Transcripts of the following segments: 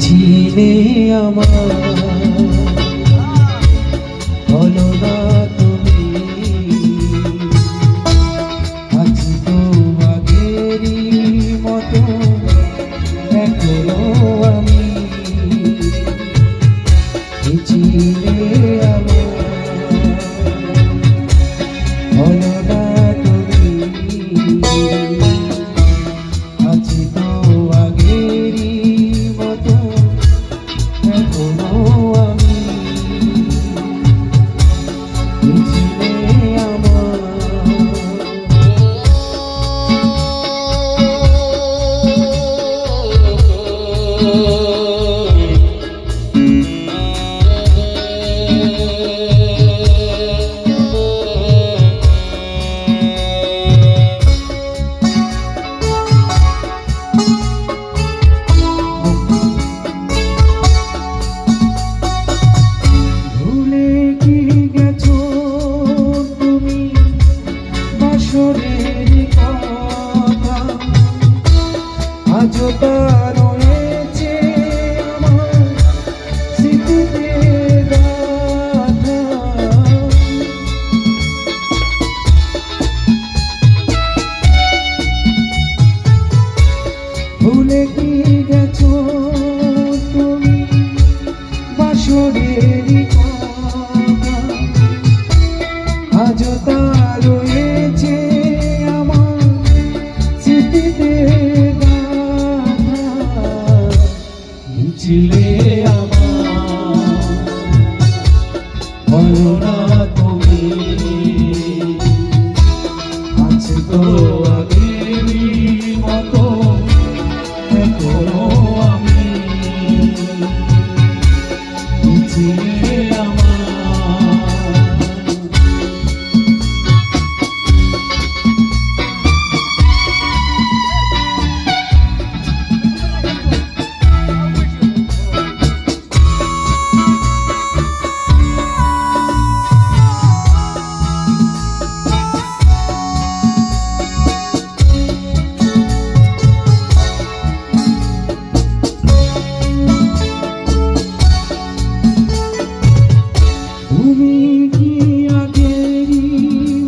ছিলে আমার। বলো না আজও তা রয়েছে আমার স্মৃতিতে ভুলে কি বলো না তুমি কি আগেরই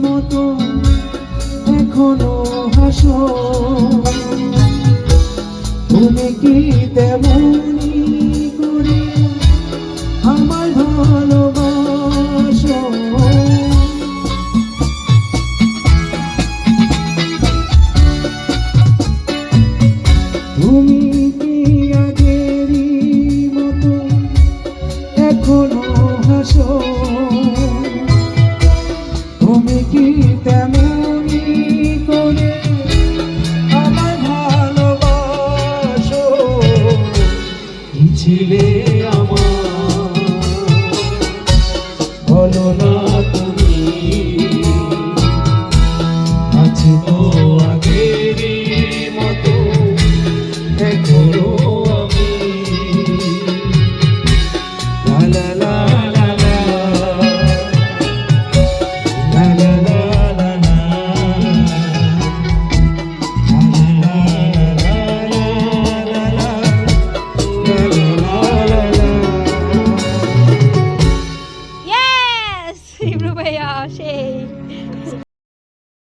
মতো এখনও হাসো? তুমি কি তেমনি করে আমার ভালোবাসো? তুমি কি আগেরই মতো এখনও মানুষ তুমি কি তেমনি করে আমার ভালোবাসো? ছিলে আমার বলো না তুমি। আছো আগে